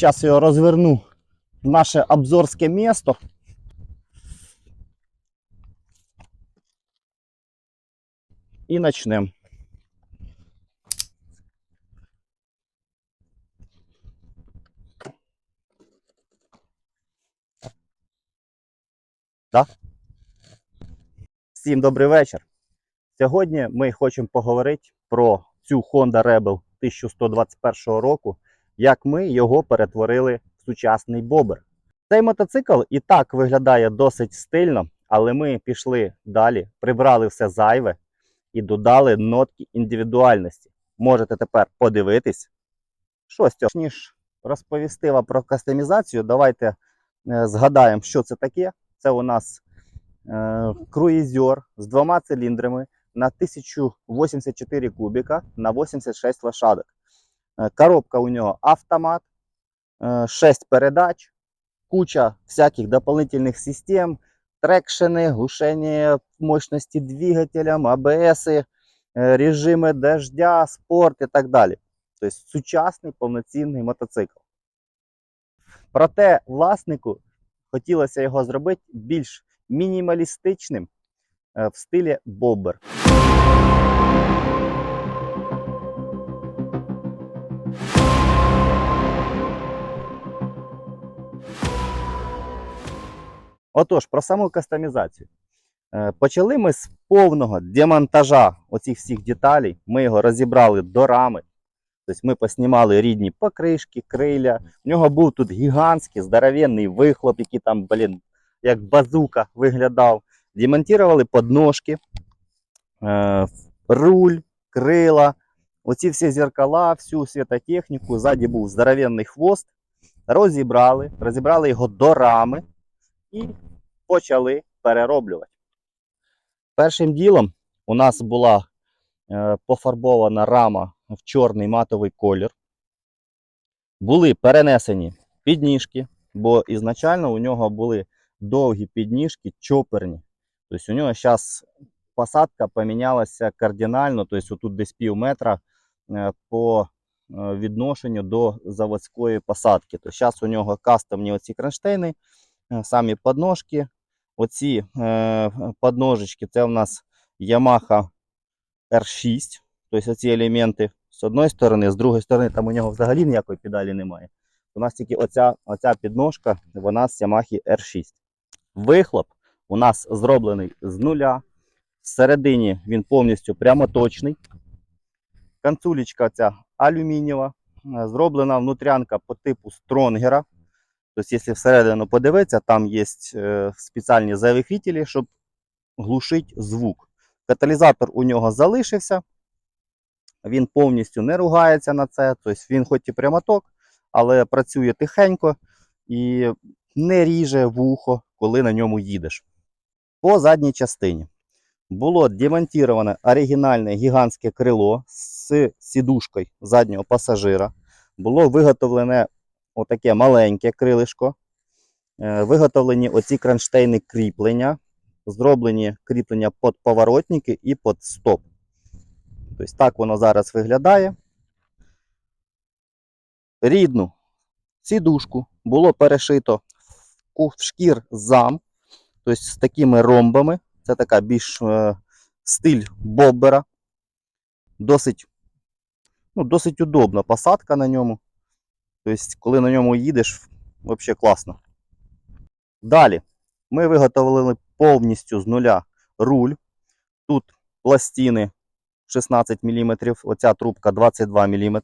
Сейчас я разверну в наше обзорское место. И начнем. Да? Всім добрий вечір. Сьогодні ми хочемо поговорити про цю Honda Rebel 1121 року, як ми його перетворили в сучасний бобер. Цей мотоцикл і так виглядає досить стильно, але ми пішли далі, прибрали все зайве і додали нотки індивідуальності. Можете тепер подивитись. Що з цього? Ніж розповісти вам про кастомізацію, давайте е, згадаємо, що це таке. Це у нас е, круїзер з двома циліндрами на 1084 кубіка на 86 лошадок. Е, Коробка у нього автомат, 6 передач, куча всяких дополнительных систем, трекшени, глушение мощности двигателям, АБС, режими дождя, спорт і так далі. Тобто сучасний повноцінний мотоцикл. Проте власнику хотілося його зробити більш мінімалістичним е, в стилі бобер. Отож, про саму кастомізацію. Е, Почали ми з повного демонтажа оцих всіх деталей. Ми його розібрали до рами. Тобто ми поснімали рідні покришки, криля. У нього був тут гігантський здоровенний вихлоп, який там, блін, як базука виглядав. Демонтували подножки, е, руль, крила, оці всі зеркала, всю світотехніку. Ззаді був здоровенний хвост. Розібрали, розібрали його до рами і почали перероблювати. Першим ділом у нас була е, пофарбована рама в чорний матовий колір. Були перенесені підніжки, бо ізначально у нього були довгі підніжки чоперні. Тобто у нього зараз посадка помінялася кардинально, тобто тут десь пів метра е, по е, відношенню до заводської посадки. Тобто зараз у нього кастомні оці кронштейни, самі подножки. Оці е, подножечки це у нас Yamaha R6. Тобто ці елементи з одної сторони, з другої сторони, там у нього взагалі ніякої педалі немає. У нас тільки оця, оця підножка, вона з Yamaha R6. Вихлоп у нас зроблений з нуля. Всередині він повністю прямоточний. Канцулечка ця алюмінієва. Зроблена внутрянка по типу стронгера. Тобто, якщо всередину подивитися, там є е, спеціальні завихрителі, щоб глушити звук. Каталізатор у нього залишився. Він повністю не ругається на це. Тобто він хоч і прямоток, але працює тихенько і не ріже вухо, коли на ньому їдеш. По задній частині було демонтоване оригінальне гігантське крило з сідушкою заднього пасажира. Було виготовлене отаке маленьке крилишко. Е, Виготовлені оці кронштейни кріплення, зроблені кріплення під поворотники і під стоп. Тобто так воно зараз виглядає. Рідну сідушку було перешито в шкір зам, тобто з такими ромбами. Це така більш е, стиль боббера. Досить, ну, досить удобна посадка на ньому. Тобто, коли на ньому їдеш, взагалі класно. Далі ми виготовили повністю з нуля руль. Тут пластини 16 мм, оця трубка 22 мм.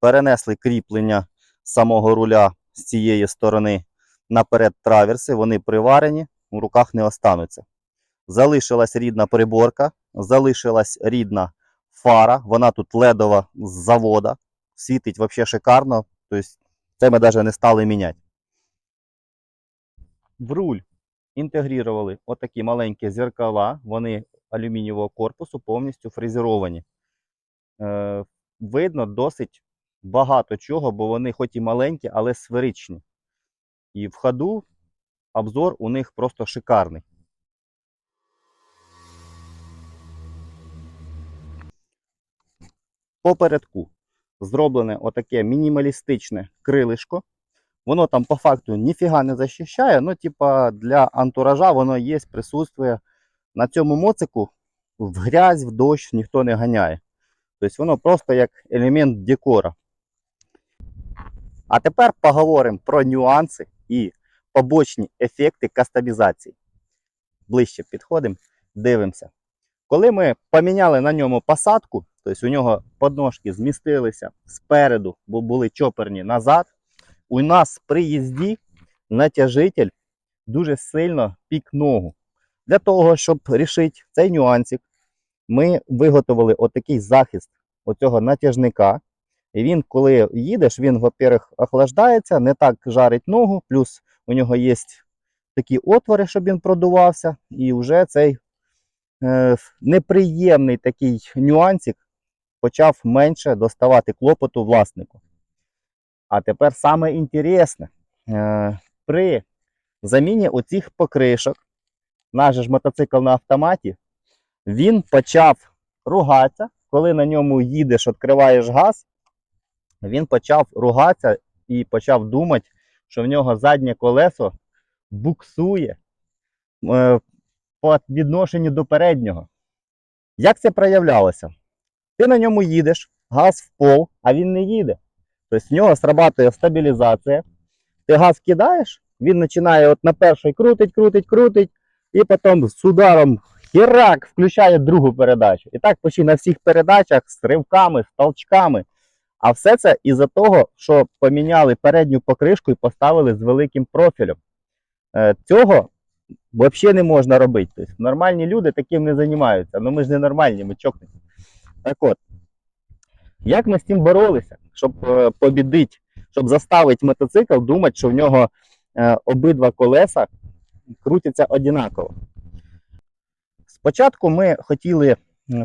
Перенесли кріплення самого руля з цієї сторони наперед траверси, вони приварені, у руках не остануться. Залишилась рідна приборка, залишилась рідна фара, вона тут ледова з завода, світить взагалі шикарно. Тобто це ми навіть не стали міняти. В руль інтегрували отакі маленькі зеркала, вони алюмінієвого корпусу повністю фрезеровані. Е, видно досить багато чого, бо вони хоч і маленькі, але сферичні. І в ходу обзор у них просто шикарний. Попередку зроблене отаке мінімалістичне крилишко. Воно там по факту ніфіга не захищає, ну, типа, для антуража воно є, присутствує. На цьому моцику в грязь, в дощ ніхто не ганяє. Тобто воно просто як елемент декора. А тепер поговоримо про нюанси і побочні ефекти кастомізації. Ближче підходимо, дивимося. Коли ми поміняли на ньому посадку, тобто у нього подножки змістилися спереду, бо були чоперні назад, у нас при їзді натяжитель дуже сильно пік ногу. Для того, щоб рішити цей нюансик, ми виготовили отакий захист оцього натяжника. І він, коли їдеш, він, во-первых, охлаждається, не так жарить ногу, плюс у нього є такі отвори, щоб він продувався, і вже цей е, неприємний такий нюансик почав менше доставати клопоту власнику. А тепер саме інтересне, е, при заміні оцих покришок, наш ж мотоцикл на автоматі, він почав ругатися, коли на ньому їдеш, відкриваєш газ, він почав ругатися і почав думати, що в нього заднє колесо буксує е, по відношенню до переднього. Як це проявлялося? Ти на ньому їдеш, газ в пол, а він не їде. Тобто в нього срабатує стабілізація. Ти газ кидаєш, він починає от на перший крутить, крутить, крутить, і потім з ударом хірак включає другу передачу. І так почти на всіх передачах з ривками, з толчками. А все це із-за того, що поміняли передню покришку і поставили з великим профілем. Е, Цього взагалі не можна робити. Тобто, нормальні люди таким не займаються. Ну ми ж не нормальні, ми чокнуті. Так от, як ми з цим боролися, щоб е, побідити, щоб заставити мотоцикл думати, що в нього е, обидва колеса крутяться однаково. Спочатку ми хотіли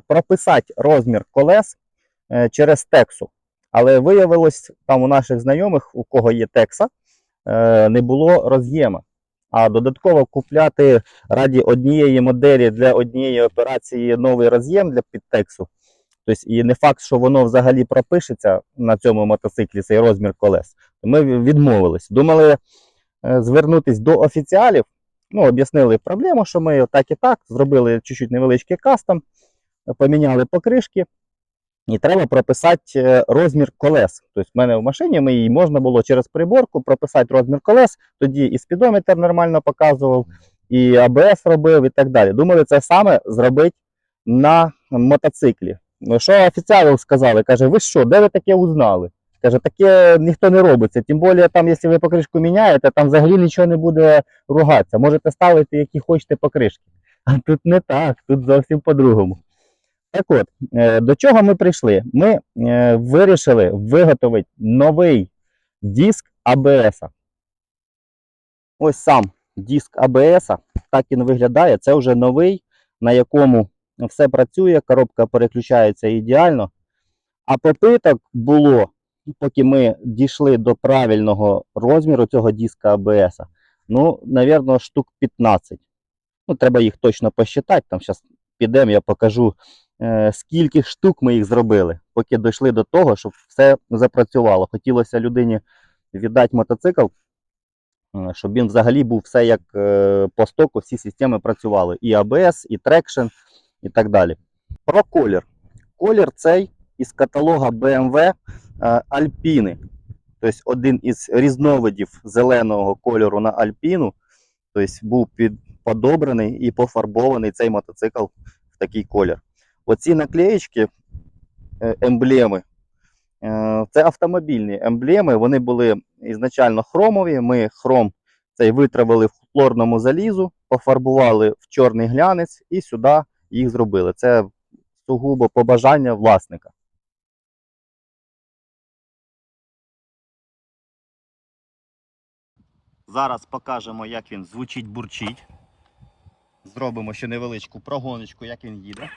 прописати розмір колес е, через тексу, але виявилось там у наших знайомих, у кого є текса, не було роз'єма. А додатково купляти раді однієї моделі для однієї операції новий роз'єм для підтексу. Тобто, і не факт, що воно взагалі пропишеться на цьому мотоциклі, цей розмір колес. Ми відмовились. Думали е, звернутися до офіціалів. Ну, об'яснили проблему, що ми так і так зробили чуть-чуть невеличкий кастом, поміняли покришки. І треба прописати е, розмір колес. Тобто, в мене в машині ми її можна було через приборку прописати розмір колес, тоді і спідометр нормально показував, і АБС робив, і так далі. Думали, це саме зробити на мотоциклі. Ну, Що офіціали сказали? Каже, ви що, де ви таке узнали? Каже, таке ніхто не робиться. Тим більше, там, якщо ви покришку міняєте, там взагалі нічого не буде ругатися. Можете ставити, які хочете покришки. А тут не так, тут зовсім по-другому. Так от, е, до чого ми прийшли? Ми е, вирішили виготовити новий диск АБС. Ось сам диск АБС, так він виглядає. Це вже новий, на якому все працює, коробка переключається ідеально. А попиток було, поки ми дійшли до правильного розміру цього диска АБС, ну, навірно, штук 15. Ну, треба їх точно посчитати. Там зараз підемо, я покажу е, скільки штук ми їх зробили, поки дійшли до того, щоб все запрацювало. Хотілося людині віддати мотоцикл, е, щоб він взагалі був все як е, по стоку, всі системи працювали. І ABS, і Traction, і так далі. Про колір. Колір цей із каталога BMW е, Alpine. Тобто один із різновидів зеленого кольору на Альпіну. Тобто був подобраний і пофарбований цей мотоцикл в такий колір. Оці наклеєчки, е, емблеми, е, це автомобільні емблеми. Вони були ізначально хромові. Ми хром цей витравили в хлорному залізу, пофарбували в чорний глянець і сюди їх зробили. Це сугубо побажання власника. Зараз покажемо, як він звучить, бурчить. Зробимо ще невеличку прогоночку, як він їде.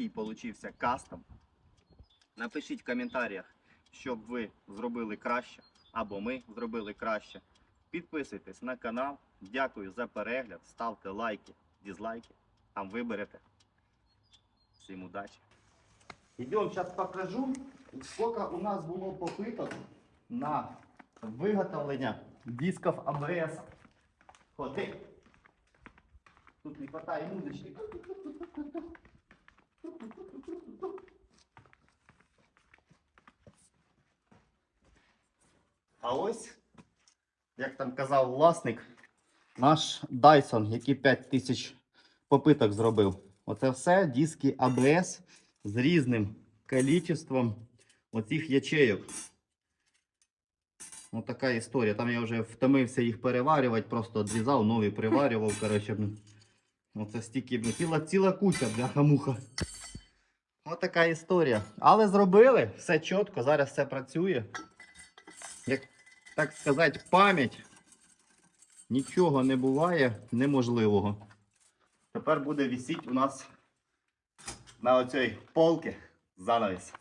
Такий получився кастом. Напишіть в коментарях, щоб ви зробили краще, або ми зробили краще. Підписуйтесь на канал. Дякую за перегляд. Ставте лайки, дізлайки. Там виберете. Всім удачі. Йдемо, зараз покажу, скільки у нас було попиток на виготовлення дисків АБС. Ходи. Тут не хватає музички. А ось, як там казав власник, наш Dyson, який 5000 попиток зробив. Оце все диски ABS з різним кількістю оцих ячейок. Ось така історія. Там я вже втомився їх переварювати, просто відрізав, нові приварював. Коротше. Оце стільки, блін, ціла, ціла куча, бляха-муха. Ось така історія. Але зробили, все чітко, зараз все працює. Так сказати, пам'ять. Нічого не буває неможливого. Тепер буде висіти у нас на оцій полці занавіс.